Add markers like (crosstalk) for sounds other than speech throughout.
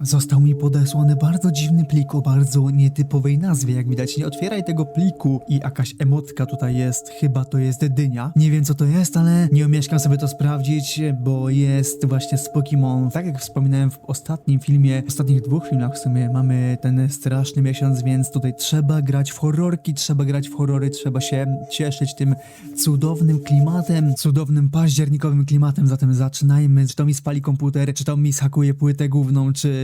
Został mi podesłany bardzo dziwny plik o bardzo nietypowej nazwie, jak widać. Nie otwieraj tego pliku i jakaś emotka tutaj jest, chyba to jest dynia. Nie wiem co to jest, ale nie omieszkam sobie to sprawdzić, bo jest właśnie z Pokémon. Tak jak wspominałem w ostatnim filmie, w ostatnich dwóch filmach w sumie, mamy ten straszny miesiąc, więc tutaj trzeba grać w horrorki, trzeba grać w horrory, trzeba się cieszyć tym cudownym klimatem, cudownym październikowym klimatem, zatem zaczynajmy. Czy to mi spali komputer, czy to mi skakuje płytę główną, czy...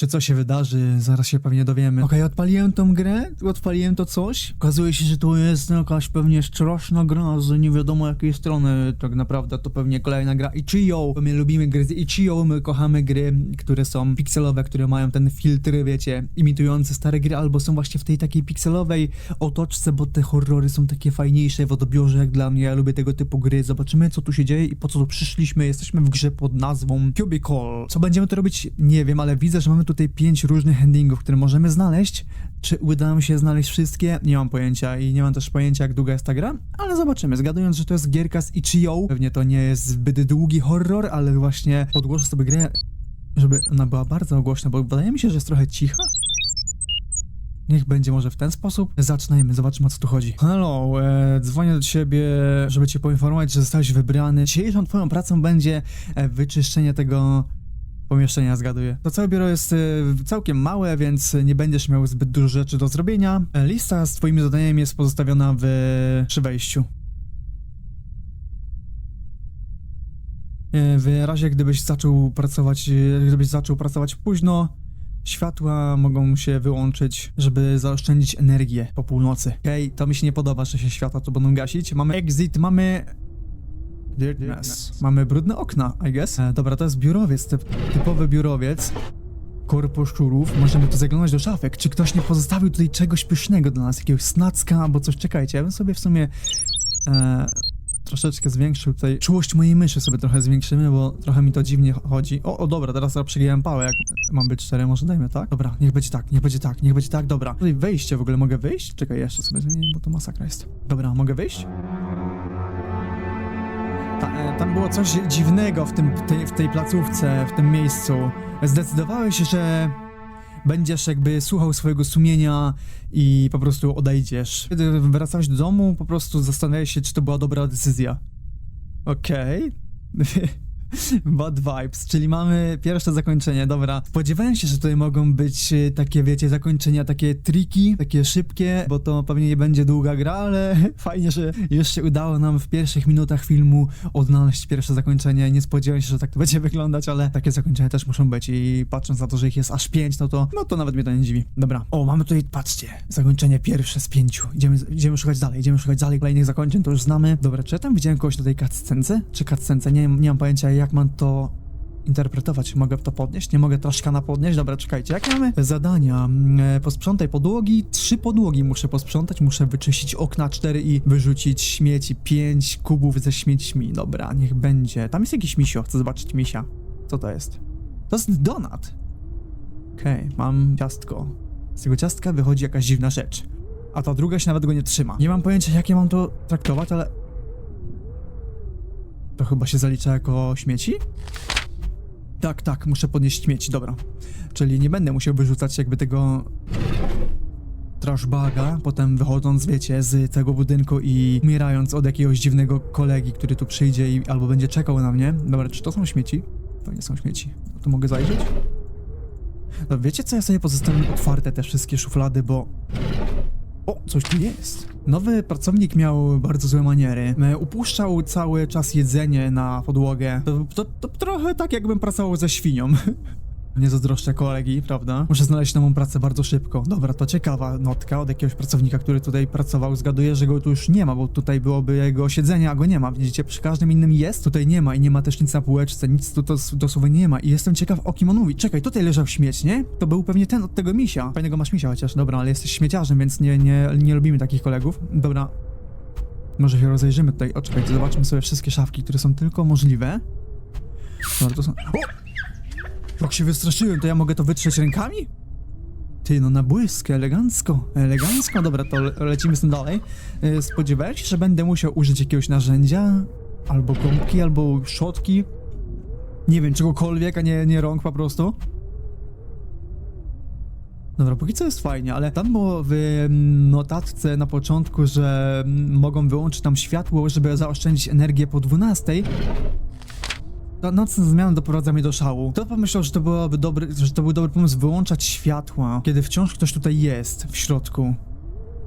Czy co się wydarzy? Zaraz się pewnie dowiemy. Okej, odpaliłem tą grę, odpaliłem to coś. Okazuje się, że to jest jakaś pewnie straszna gra z nie wiadomo jakiej strony. Tak naprawdę to pewnie kolejna gra Ichio. My lubimy gry z Ichio, my kochamy gry, które są pikselowe, które mają ten filtr, wiecie, imitujący stare gry, albo są właśnie w tej takiej pikselowej otoczce, bo te horrory są takie fajniejsze w odbiorze jak dla mnie. Ja lubię tego typu gry. Zobaczymy, co tu się dzieje i po co tu przyszliśmy. Jesteśmy w grze pod nazwą Cubicle. Co będziemy tu robić? Nie wiem, ale widzę, że mamy tutaj pięć różnych endingów, które możemy znaleźć. Czy uda nam się znaleźć wszystkie? Nie mam pojęcia i nie mam też pojęcia, jak długa jest ta gra, ale zobaczymy. Zgadując, że to jest gierka z Ichio, pewnie to nie jest zbyt długi horror, ale właśnie podgłoszę sobie grę, żeby ona była bardzo głośna, bo wydaje mi się, że jest trochę cicha. Niech będzie może w ten sposób. Zaczynajmy, zobaczmy o co tu chodzi. Hello, e, dzwonię do ciebie, żeby cię poinformować, że zostałeś wybrany. Dzisiejszą twoją pracą będzie e, wyczyszczenie tego pomieszczenia, zgaduję. To całe biuro jest e, całkiem małe, więc nie będziesz miał zbyt dużo rzeczy do zrobienia. E, Lista z twoimi zadaniem jest pozostawiona w, przy wejściu. E, W razie gdybyś zaczął pracować, gdybyś zaczął pracować późno, światła mogą się wyłączyć, żeby zaoszczędzić energię po północy. Okej, to mi się nie podoba, że się światła tu będą gasić. Mamy exit, mamy... Dirtness. Mamy brudne okna, I guess. E, dobra, to jest biurowiec, typ, typowy biurowiec. Korpo szczurów. Możemy tu zaglądać do szafek. Czy ktoś nie pozostawił tutaj czegoś pysznego dla nas? Jakiegoś snacka albo coś? Czekajcie, ja bym sobie w sumie... E, troszeczkę zwiększył tutaj czułość mojej myszy sobie trochę zwiększymy, bo trochę mi to dziwnie chodzi. O, o dobra, teraz teraz przegiąłem pałę, jak mam być cztery, może dajmy tak? Dobra, niech będzie tak, niech będzie tak, niech będzie tak, dobra. Tutaj wejście w ogóle, mogę wyjść? Czekaj, jeszcze sobie zmienię, bo to masakra jest. Dobra, mogę wyjść? Ta, e, tam było coś dziwnego w, tym, tej, w tej placówce, w tym miejscu. Zdecydowałeś, że będziesz jakby słuchał swojego sumienia i po prostu odejdziesz. Kiedy wracałeś do domu, po prostu zastanawiałeś się, czy to była dobra decyzja. Okej. (laughs) (laughs) Bad vibes, czyli mamy pierwsze zakończenie, dobra. Spodziewałem się, że tutaj mogą być e, takie, wiecie, zakończenia takie triki, takie szybkie, bo to pewnie nie będzie długa gra, ale (laughs) fajnie, że jeszcze udało nam w pierwszych minutach filmu odnaleźć pierwsze zakończenie. Nie spodziewałem się, że tak to (laughs) będzie wyglądać, ale takie zakończenia też muszą być i patrząc na to, że ich jest aż pięć, no to, no to nawet mnie to nie dziwi. Dobra. O, mamy tutaj, patrzcie, zakończenie pierwsze z pięciu. Idziemy, idziemy szukać dalej, idziemy szukać dalej. Kolejnych zakończeń to już znamy. Dobra, czy ja tam widziałem kogoś na tej cutscence? Czy cutscence? Nie, nie mam pojęcia, jak mam to interpretować. Mogę to podnieść? Nie mogę troszkę podnieść? Dobra, czekajcie. Jakie mamy zadania? Mm, e, Posprzątaj podłogi. Trzy podłogi muszę posprzątać. Muszę wyczyścić okna cztery i wyrzucić śmieci. Pięć kubów ze śmiećmi. Dobra, niech będzie. Tam jest jakiś misio. Chcę zobaczyć misia. Co to jest? To jest donat. Okej, mam ciastko. Z tego ciastka wychodzi jakaś dziwna rzecz. A ta druga się nawet go nie trzyma. Nie mam pojęcia, jak ja mam to traktować, ale... To chyba się zalicza jako śmieci? Tak, tak, muszę podnieść śmieci, dobra. Czyli nie będę musiał wyrzucać jakby tego trashbaga, potem wychodząc, wiecie, z tego budynku i umierając od jakiegoś dziwnego kolegi, który tu przyjdzie i albo będzie czekał na mnie. Dobra, czy to są śmieci? To nie są śmieci. Tu mogę zajrzeć? No wiecie co, ja sobie pozostawiam otwarte te wszystkie szuflady, bo... O, coś tu jest. Nowy pracownik miał bardzo złe maniery. E, Upuszczał cały czas jedzenie na podłogę. To, to, to trochę tak, jakbym pracował ze świnią. (laughs) Nie zazdroszczę kolegi, prawda? Muszę znaleźć nową pracę bardzo szybko. Dobra, to ciekawa notka od jakiegoś pracownika, który tutaj pracował. Zgaduję, że go tu już nie ma, bo tutaj byłoby jego siedzenie, a go nie ma. Widzicie, przy każdym innym jest, tutaj nie ma i nie ma też nic na półeczce, nic tu to dosłownie nie ma. I jestem ciekaw, o kim on mówi. Czekaj, tutaj leżał śmieć, nie? To był pewnie ten od tego misia. Fajnego masz misia chociaż, dobra, ale jesteś śmieciarzem, więc nie, nie, nie lubimy takich kolegów. Dobra. Może się rozejrzymy tutaj. O, czekajcie, zobaczmy sobie wszystkie szafki, które są tylko możliwe. Dobra, to są... O! Jak się wystraszyłem, to ja mogę to wytrzeć rękami? Ty, no na błysk, elegancko, elegancko. Dobra, to le lecimy z tym dalej. Spodziewałem się, że będę musiał użyć jakiegoś narzędzia, albo gąbki, albo szczotki. Nie wiem, czegokolwiek, a nie, nie rąk po prostu. Dobra, póki co jest fajnie, ale tam było w mm, notatce na początku, że mm, mogą wyłączyć tam światło, żeby zaoszczędzić energię po 12. Ta nocna zmiana doprowadza mnie do szału. Kto pomyślał, że to, byłoby dobry, że to był dobry pomysł wyłączać światła, kiedy wciąż ktoś tutaj jest, w środku?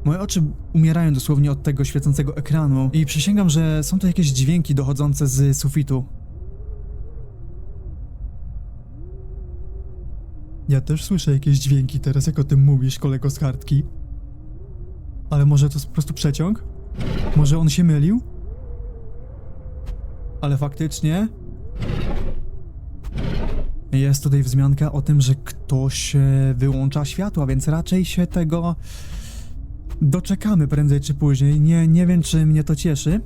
Moje oczy umierają dosłownie od tego świecącego ekranu i przysięgam, że są to jakieś dźwięki dochodzące z sufitu. Ja też słyszę jakieś dźwięki teraz, jak o tym mówisz, kolego z kartki. Ale może to jest po prostu przeciąg? Może on się mylił? Ale faktycznie... Jest tutaj wzmianka o tym, że ktoś e, wyłącza światła, więc raczej się tego doczekamy prędzej czy później. Nie, nie wiem, czy mnie to cieszy.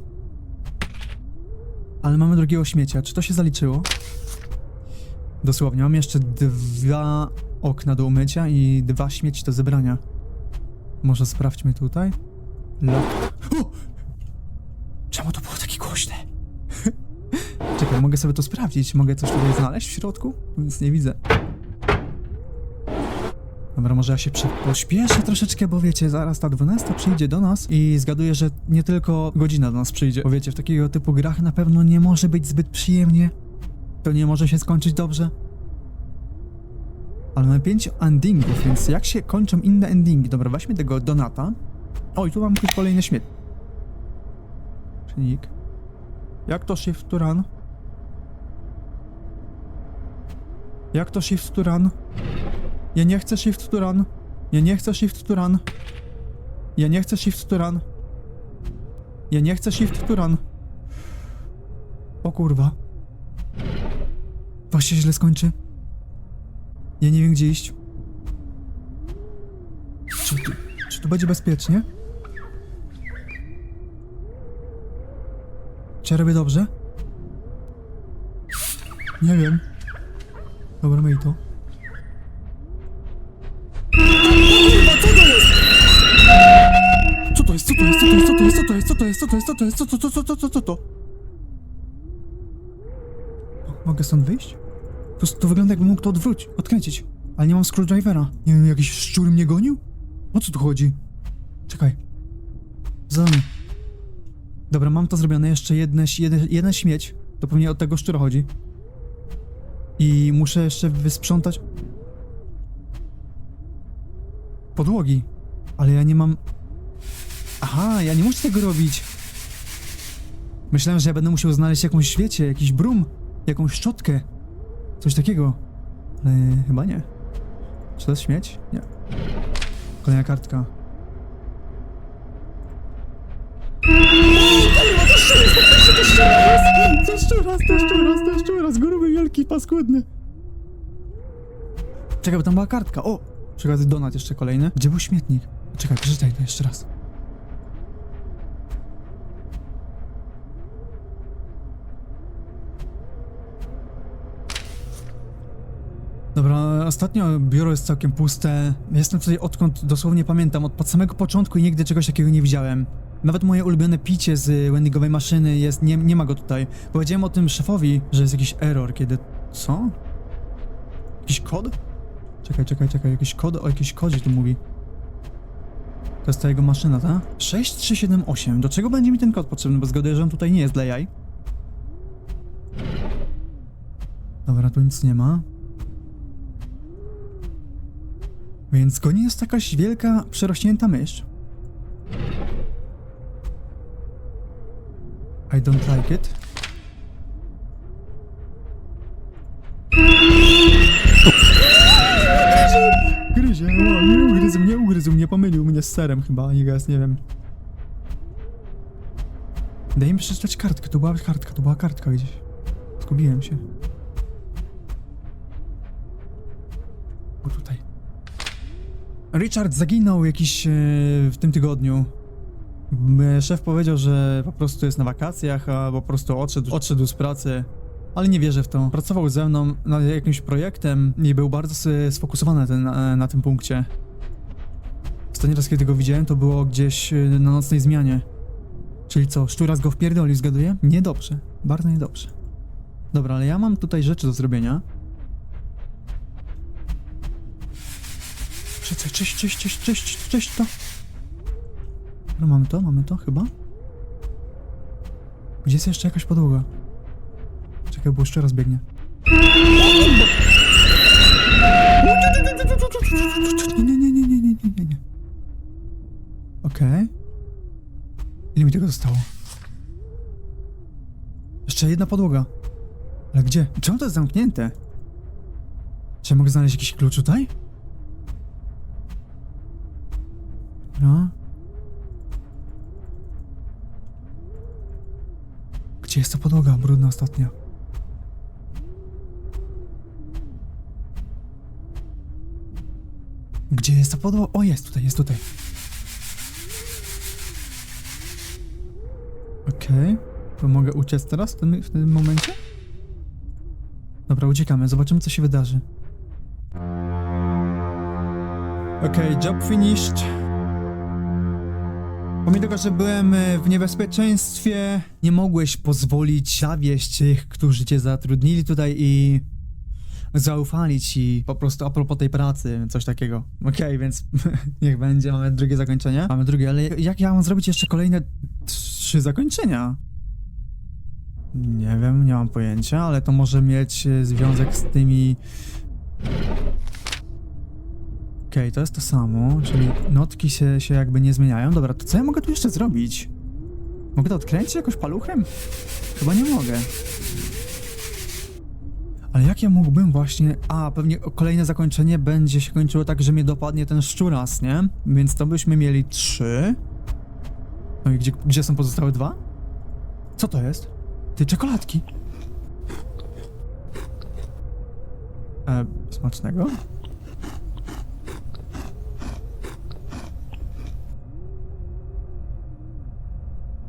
Ale mamy drugiego śmiecia. Czy to się zaliczyło? Dosłownie, mam jeszcze dwa okna do umycia i dwa śmieci do zebrania. Może sprawdźmy tutaj? Lock. (gasps) O! Czemu to było takie głośne? Czekaj, mogę sobie to sprawdzić. Mogę coś tutaj znaleźć w środku? Nic nie widzę. Dobra, może ja się pośpieszę troszeczkę, bo wiecie, zaraz ta 12 przyjdzie do nas i zgaduję, że nie tylko godzina do nas przyjdzie. Bo wiecie, w takiego typu grach na pewno nie może być zbyt przyjemnie. To nie może się skończyć dobrze. Ale mamy 5 endingów, więc jak się kończą inne endingi? Dobra, weźmy tego Donata. O, i tu mamy jakieś kolejne śmieć. Przenik. Jak to shift to run? Jak to shift to run? Ja nie chcę shift to run. Ja nie chcę shift to run. Ja nie chcę shift to run. Ja nie chcę shift to run. O kurwa. Się źle skończy. Ja nie wiem gdzie iść. Czy tu, czy tu będzie bezpiecznie? Czy ja robię dobrze? Nie wiem. Dobra, myj to. Co to jest? Co to jest? Co to jest? Co to jest? Co to jest? Co to jest? Co to jest? Co to jest? Co to? Co to? Co to? Co to? Mogę stąd wyjść? To, to wygląda jakbym mógł to odwrócić, odkręcić. Ale nie mam screwdrivera. Nie wiem, jakiś szczur mnie gonił? O co tu chodzi? Czekaj. Zadanie. Dobra, mam to zrobione. Jeszcze jedne, jeden, jeden śmieć. To pewnie od tego szczura chodzi. I muszę jeszcze wysprzątać... Podłogi. Ale ja nie mam... Aha, ja nie muszę tego robić. Myślałem, że ja będę musiał znaleźć jakąś, świecie, jakiś brum, jakąś szczotkę. Coś takiego. Ale chyba nie. Czy to jest śmieć? Nie. Kolejna kartka. To jeszcze raz, jeszcze raz, jeszcze raz, gruby, wielki, paskudny. Czekaj, bo tam była kartka. O! Przykład donat jeszcze kolejny. Gdzie był śmietnik? Czekaj, przeczytaj to jeszcze raz. Dobra, ostatnio biuro jest całkiem puste. Jestem tutaj odkąd dosłownie pamiętam, od, od samego początku i nigdy czegoś takiego nie widziałem. Nawet moje ulubione picie z Wendigowej maszyny jest, nie, nie ma go tutaj. Powiedziałem o tym szefowi, że jest jakiś error, kiedy... Co? Jakiś kod? Czekaj, czekaj, czekaj, jakiś kod, o jakiś kodzie tu mówi. To jest ta jego maszyna, tak? 6378. Do czego będzie mi ten kod potrzebny? Bo zgaduję, że on tutaj nie jest dla jaj. Dobra, tu nic nie ma. Więc go nie jest jakaś wielka, przerośnięta mysz. I don't like it. Gryzie, o, nie ugryzł mnie, ugryzł mnie, pomylił mnie z serem chyba, I guess, nie wiem. Daj mi przeczytać kartkę, to była kartka, to była kartka gdzieś. Zgubiłem się. O tutaj. Richard zaginął jakiś e, w tym tygodniu. Szef powiedział, że po prostu jest na wakacjach, a po prostu odszedł, odszedł z pracy. Ale nie wierzę w to. Pracował ze mną nad jakimś projektem i był bardzo sfokusowany na, tym punkcie. Ostatni raz, kiedy go widziałem, to było gdzieś e, na nocnej zmianie. Czyli co, szczuras go wpierdolił, zgaduję? Niedobrze. Bardzo niedobrze. Dobra, ale ja mam tutaj rzeczy do zrobienia. Cześć, cześć, cześć, cześć, cześć, cześć, to. No mamy to, mamy to chyba. Gdzie jest jeszcze jakaś podłoga? Czekaj, bo jeszcze raz biegnie. Nie, nie, nie, nie, nie, nie, nie, nie. Okej. Ile mi tego zostało? Jeszcze jedna podłoga. Ale gdzie? Czemu to jest zamknięte? Czy ja mogę znaleźć jakiś klucz tutaj? Dobra. Gdzie jest ta podłoga brudna ostatnia? Gdzie jest ta podłoga? O, jest tutaj, jest tutaj. Okej. To mogę uciec teraz w tym, w tym momencie? Dobra, uciekamy, zobaczymy co się wydarzy. Okej, job finished. Pomimo tego, że byłem e, w niebezpieczeństwie, nie mogłeś pozwolić zawieść tych, którzy cię zatrudnili tutaj i zaufali ci po prostu a propos tej pracy, coś takiego. Okej, (laughs) więc (laughs) niech będzie, mamy drugie zakończenie. Mamy drugie, ale jak ja mam zrobić jeszcze kolejne trzy zakończenia? Nie wiem, nie mam pojęcia, ale to może mieć e, związek z tymi... Okej, to jest to samo, czyli notki się, się jakby nie zmieniają. Dobra, to co ja mogę tu jeszcze zrobić? Mogę to odkręcić jakoś paluchem? Chyba nie mogę. Ale jak ja mógłbym właśnie... A, pewnie kolejne zakończenie będzie się kończyło tak, że mnie dopadnie ten szczuras, nie? Więc to byśmy mieli trzy. No i gdzie, gdzie są pozostałe dwa? Co to jest? Ty, czekoladki. E, smacznego?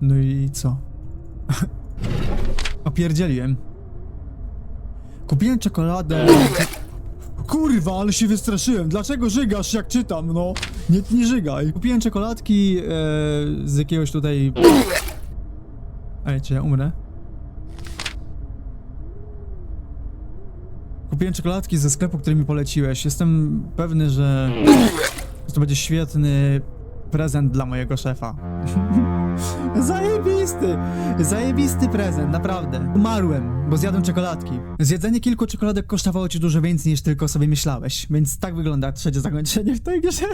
No i co? (laughs) Opierdzieliłem. Kupiłem czekoladę. Kurwa, ale się wystraszyłem. Dlaczego żygasz jak czytam, no? Nie, nie żygaj. Kupiłem czekoladki e, z jakiegoś tutaj... Ej, czy ja umrę? Kupiłem czekoladki ze sklepu, który mi poleciłeś. Jestem pewny, że to będzie świetny prezent dla mojego szefa. (laughs) Zajebisty! Zajebisty prezent, naprawdę. Umarłem, bo zjadłem czekoladki. Zjedzenie kilku czekoladek kosztowało ci dużo więcej niż tylko sobie myślałeś, więc tak wygląda trzecie zakończenie w tej grze.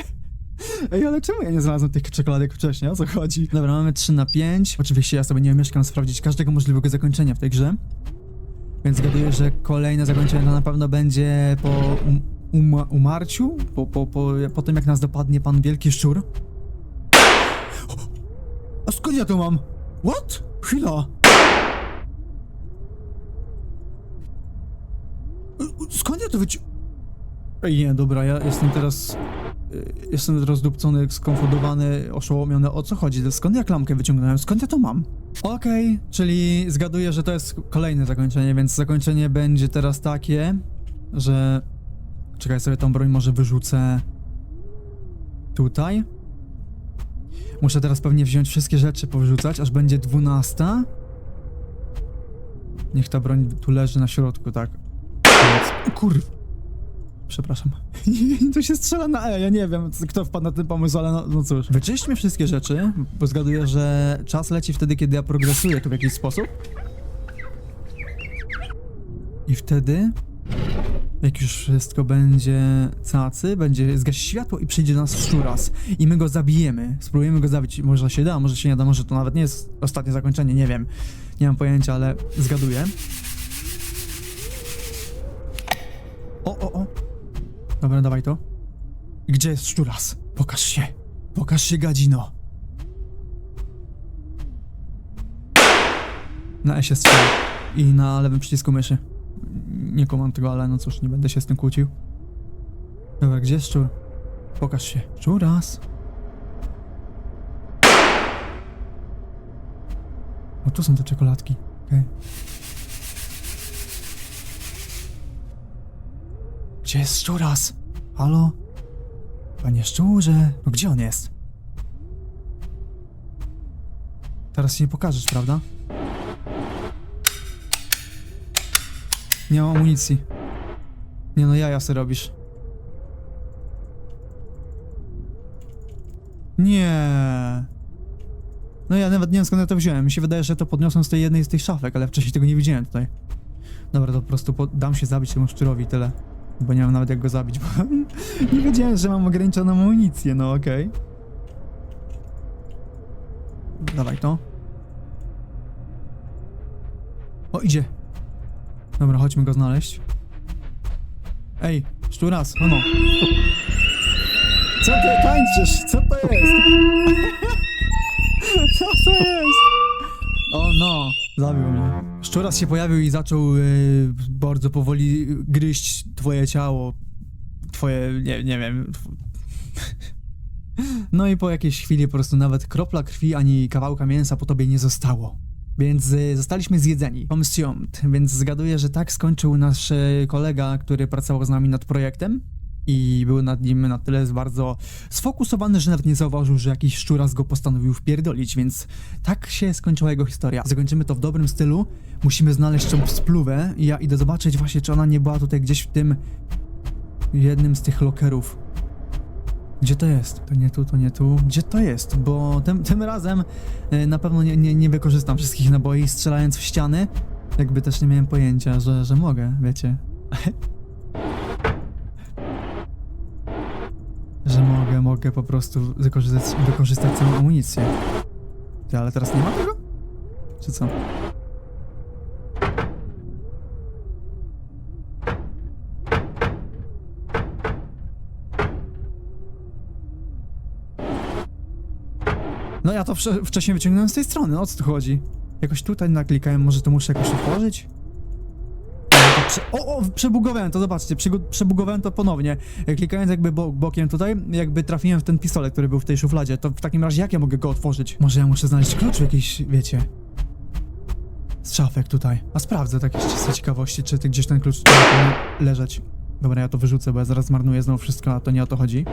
Ej, ale czemu ja nie znalazłem tych czekoladek wcześniej? O co chodzi? Dobra, mamy 3 na 5. Oczywiście ja sobie nie omieszkam sprawdzić każdego możliwego zakończenia w tej grze. Więc zgaduję, że kolejne zakończenie to na pewno będzie po um, uma, umarciu, po, po, po, po tym jak nas dopadnie pan wielki szczur. A skąd ja to mam? What? Chwila. Skąd ja to wyci... Ej, nie, dobra, ja jestem teraz... y, Jestem rozdupcony, skonfundowany, oszołomiony. O co chodzi? Skąd ja klamkę wyciągnąłem? Skąd ja to mam? Okej, czyli zgaduję, że to jest kolejne zakończenie, więc zakończenie będzie teraz takie, że... Czekaj, sobie tą broń może wyrzucę... Tutaj. Muszę teraz pewnie wziąć wszystkie rzeczy, powyrzucać, aż będzie 12. Niech ta broń tu leży na środku, tak. O Kurw. Przepraszam. (laughs) to się strzela na E, ja nie wiem, kto wpadł na ten pomysł, ale no, no cóż. Wyczyśćmy wszystkie rzeczy, bo zgaduję, że czas leci wtedy, kiedy ja progresuję tu w jakiś sposób. I wtedy, jak już wszystko będzie cacy, będzie zgasi światło i przyjdzie do nas szczuras. I my go zabijemy. Spróbujemy go zabić. Może się da, może się nie da, może to nawet nie jest ostatnie zakończenie, nie wiem. Nie mam pojęcia, ale zgaduję. O, o, o. Dobra, dawaj to. Gdzie jest szczuras? Pokaż się. Pokaż się, gadzino. Na się strzela. I na lewym przycisku myszy. Nie komam tego, ale no cóż, nie będę się z tym kłócił. Dobra, gdzie jest szczur? Pokaż się. Szczuras. O, tu są te czekoladki. Okej. Gdzie jest szczuras? Halo? Panie szczurze? No gdzie on jest? Teraz się nie pokażesz, prawda? Nie mam amunicji. Nie no, jaja sobie robisz. Nie. No ja nawet nie wiem skąd ja to wziąłem. Mi się wydaje, że to podniosłem z tej jednej z tych szafek, ale wcześniej tego nie widziałem tutaj. Dobra, to po prostu dam się zabić temu szczurowi tyle. Bo nie mam nawet jak go zabić, bo (laughs) nie wiedziałem, że mam ograniczoną amunicję, no okej. Okay. Dawaj to. O, idzie. Dobra, chodźmy go znaleźć. Ej, szczuras, no no. Co ty tańczysz? Co to jest? (laughs) Co to jest? O no, zabił mnie. Szczuras się pojawił i zaczął e, bardzo powoli gryźć twoje ciało. Twoje, nie, nie wiem. (laughs) No i po jakiejś chwili po prostu nawet kropla krwi ani kawałka mięsa po tobie nie zostało. Więc y, zostaliśmy zjedzeni. Consumed. Więc zgaduję, że tak skończył nasz y, kolega, który pracował z nami nad projektem. I był nad nim na tyle bardzo sfokusowany, że nawet nie zauważył, że jakiś szczuras go postanowił wpierdolić, więc tak się skończyła jego historia. Zakończymy to w dobrym stylu. Musimy znaleźć tą spluwę i ja idę zobaczyć właśnie, czy ona nie była tutaj gdzieś w tym jednym z tych lokerów. Gdzie to jest? To nie tu, to nie tu. Gdzie to jest? Bo tym, tym razem e, na pewno nie, nie, nie wykorzystam wszystkich naboi strzelając w ściany. Jakby też nie miałem pojęcia, że, że mogę, wiecie. (laughs) że mogę, mogę po prostu wykorzystać, wykorzystać całą amunicję. Ty, ale teraz nie ma tego? Czy co? To wcze- wcześniej wyciągnąłem z tej strony, o co tu chodzi? Jakoś tutaj naklikałem, może to muszę jakoś otworzyć? O, o, przebugowałem to, zobaczcie, przebugowałem to ponownie. E, Klikając jakby bo bokiem tutaj, jakby trafiłem w ten pistolet, który był w tej szufladzie. To w takim razie jak ja mogę go otworzyć? Może ja muszę znaleźć klucz jakiś, wiecie... Z szafek tutaj. A sprawdzę tak z czystej ciekawości, czy ty gdzieś ten klucz tutaj leżeć. Dobra, ja to wyrzucę, bo ja zaraz zmarnuję znowu wszystko, a to nie o to chodzi.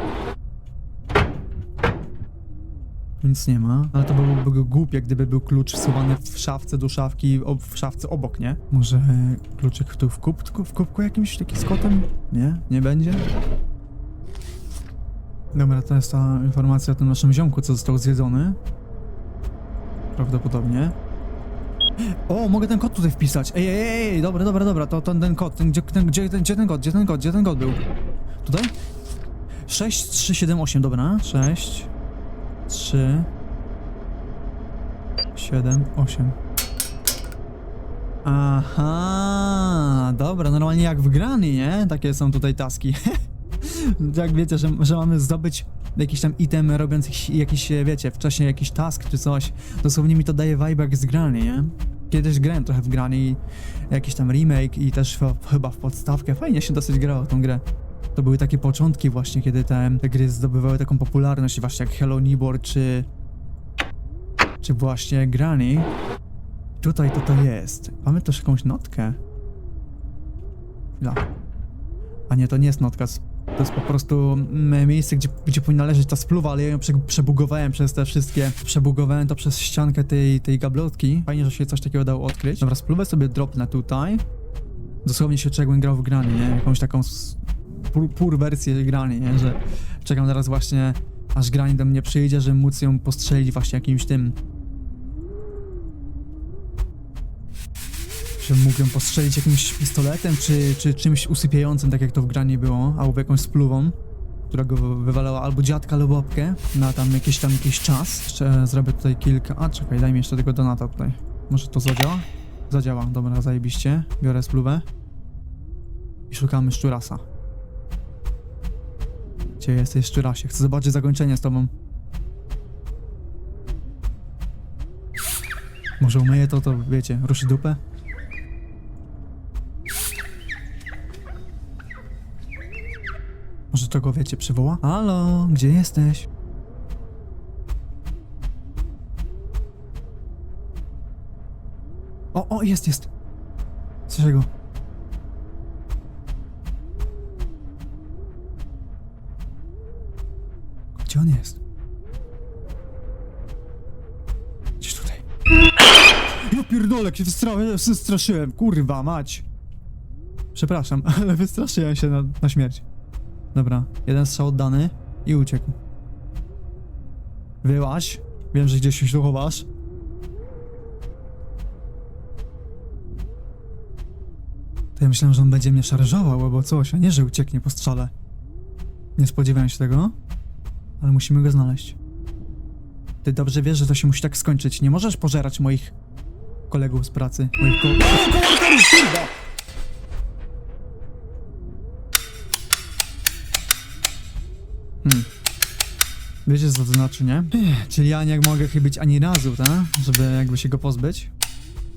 Nic nie ma, ale to byłoby głupie, gdyby był klucz wsuwany w szafce do szafki, w szafce obok, nie? Może kluczyk tu w kubku, w kubku jakimś taki z kotem? Nie? Nie będzie? Dobra, to jest ta informacja o tym naszym ziomku, co został zjedzony. Prawdopodobnie. O, mogę ten kod tutaj wpisać. Ej, ej, ej, dobra, dobra, dobra, to, to ten kod, ten, gdzie, ten, gdzie, ten, gdzie ten kod, gdzie ten kod, gdzie ten kod był? Tutaj? 6, 3, 7, 8, dobra. 6, 3, 7, 8. Aha, dobra, normalnie jak w grani, nie? Takie są tutaj taski. (laughs) jak wiecie, że, że mamy zdobyć jakiś tam item robiąc jakiś, wiecie, wcześniej jakiś task czy coś. Dosłownie mi to daje vibe jak z grani, nie? Kiedyś grałem trochę w grani, jakiś tam remake i też w, chyba w podstawkę. Fajnie się dosyć grało tą grę. To były takie początki właśnie, kiedy te, te gry zdobywały taką popularność, właśnie jak Hello Neighbor czy... czy właśnie Granny. Tutaj to to jest. Mamy też jakąś notkę. Chwila. A nie, to nie jest notka. To jest po prostu mm, miejsce, gdzie, gdzie powinna leżeć ta spluwa, ale ja ją prze, przebugowałem przez te wszystkie... Przebugowałem to przez ściankę tej, tej gablotki. Fajnie, że się coś takiego dało odkryć. Dobra, spluwę sobie dropnę tutaj. Dosłownie się czego grał w granie, nie? Jakąś taką pur, pur wersję grani, nie? Że czekam teraz właśnie, aż grani do mnie przyjdzie, żeby móc ją postrzelić właśnie jakimś tym... Żebym mógł ją postrzelić jakimś pistoletem, czy, czy czymś usypiającym, tak jak to w grani było, albo jakąś spluwą, która go wy- wywalała albo dziadka, albo babkę na tam jakiś tam jakiś czas. Jeszcze zrobię tutaj kilka... A, czekaj, daj mi jeszcze tego donata tutaj. Może to zadziała? Zadziała, dobra, zajebiście. Biorę spluwę. I szukamy szczurasa. Gdzie jesteś, szczurasie? Chcę zobaczyć zakończenie z tobą. Może umyję to, to wiecie, ruszy dupę? Może to go, wiecie, przywoła? Halo, gdzie jesteś? O, o, jest, jest. Słyszę go. Gdzie on jest? Gdzieś tutaj. No pierdolek, się wystraszyłem, kurwa mać. Przepraszam, (laughs) ale wystraszyłem się na, na śmierć. Dobra, jeden strzał oddany i uciekł. Wyłaś. Wiem, że gdzieś się chowasz. To ja myślałem, że on będzie mnie szarżował albo coś, a nie, że ucieknie po strzale. Nie spodziewałem się tego ale musimy go znaleźć. Ty dobrze wiesz, że to się musi tak skończyć. Nie możesz pożerać moich kolegów z pracy. Moich ko! Hmm. Wiecie co to znaczy, nie? Czyli ja nie mogę chybić ani razu, tak? Żeby jakby się go pozbyć.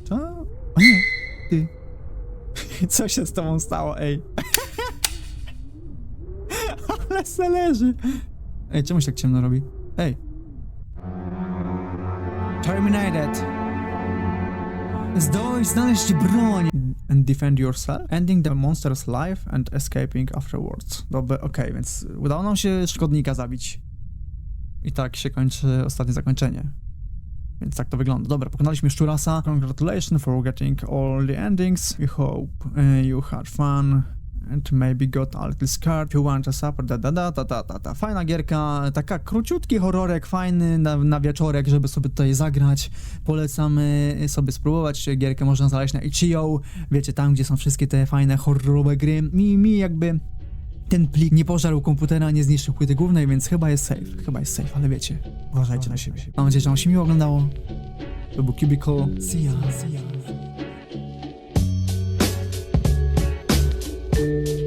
Co? O nie, ty. (laughs) Co się z tobą stało, ej? (laughs) Ale se leży. Ej, czemu się tak ciemno robi? Ej. Terminated. Zdołaj znaleźć broń. And defend yourself. Ending the monster's life and escaping afterwards. Dobra, okej, więc udało nam się szkodnika zabić. I tak się kończy ostatnie zakończenie. Więc tak to wygląda. Dobra, pokonaliśmy Szczurasa. Congratulations for getting all the endings. We hope uh, you had fun and maybe got a little scared. You want a supper, da da da da da da da. Fajna gierka, taka króciutki horrorek, fajny na, na wieczorek, żeby sobie tutaj zagrać. Polecamy sobie spróbować. Gierkę można znaleźć na itch.io. Wiecie, tam gdzie są wszystkie te fajne horrorowe gry. Mi, mi jakby ten plik nie pożarł komputera, nie zniszczył płyty głównej, więc chyba jest safe. Chyba jest safe, ale wiecie, uważajcie na siebie. Mam nadzieję, że wam się miło oglądało. To był Cubicle. See ya. See ya. Thank you.